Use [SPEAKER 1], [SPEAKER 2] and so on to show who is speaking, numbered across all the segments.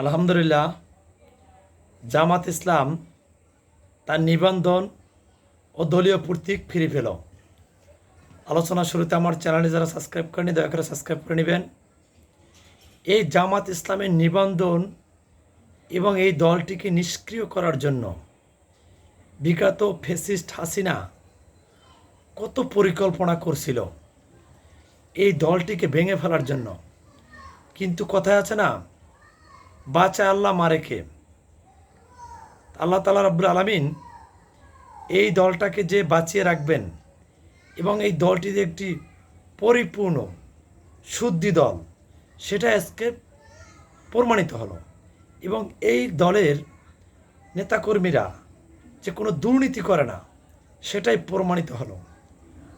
[SPEAKER 1] আলহামদুলিল্লাহ, জামাত ইসলাম তার নিবন্ধন ও দলীয় প্রতীক ফিরে পেল। আলোচনা শুরুতে আমার চ্যানেলে যারা সাবস্ক্রাইব করেনি দয়া করে সাবস্ক্রাইব করে নেবেন। এই জামাত ইসলামের নিবন্ধন এবং এই দলটিকে নিষ্ক্রিয় করার জন্য বিগত ফেসিস্ট হাসিনা কত পরিকল্পনা করছিল এই দলটিকে ভেঙে ফেলার জন্য। কিন্তু কথায় আছে না বাঁচা আল্লাহ মারেকে আল্লাহ তালা রব্বুল আলমিন এই দলটাকে যে বাঁচিয়ে রাখবেন এবং এই দলটি যে একটি পরিপূর্ণ, শুদ্ধি দল, সেটা আজকে প্রমাণিত হলো। এবং এই দলের নেতাকর্মীরা যে কোনো দুর্নীতি করে না, সেটাই প্রমাণিত হলো।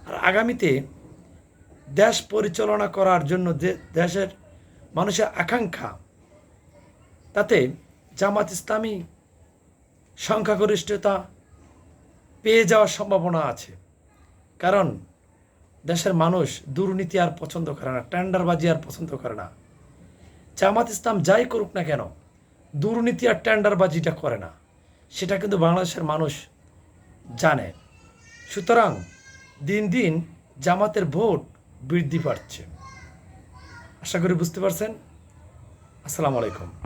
[SPEAKER 1] আর আগামীতে দেশ পরিচালনা করার জন্য দেশের মানুষের আকাঙ্ক্ষা তাতে জামাত ইসলামী সংখ্যাগরিষ্ঠতা পেয়ে যাওয়ার সম্ভাবনা আছে। কারণ দেশের মানুষ দুর্নীতি আর পছন্দ করে না, টেন্ডারবাজি আর পছন্দ করে না। জামাত ইসলাম যাই করুক না কেন, দুর্নীতি আর টেন্ডারবাজিটা করে না। সেটা কিন্তু বাংলাদেশের মানুষ জানে। সুতরাং দিন দিন জামাতের ভোট বৃদ্ধি পাচ্ছে। আশা করি বুঝতে পারছেন। আসসালামু আলাইকুম।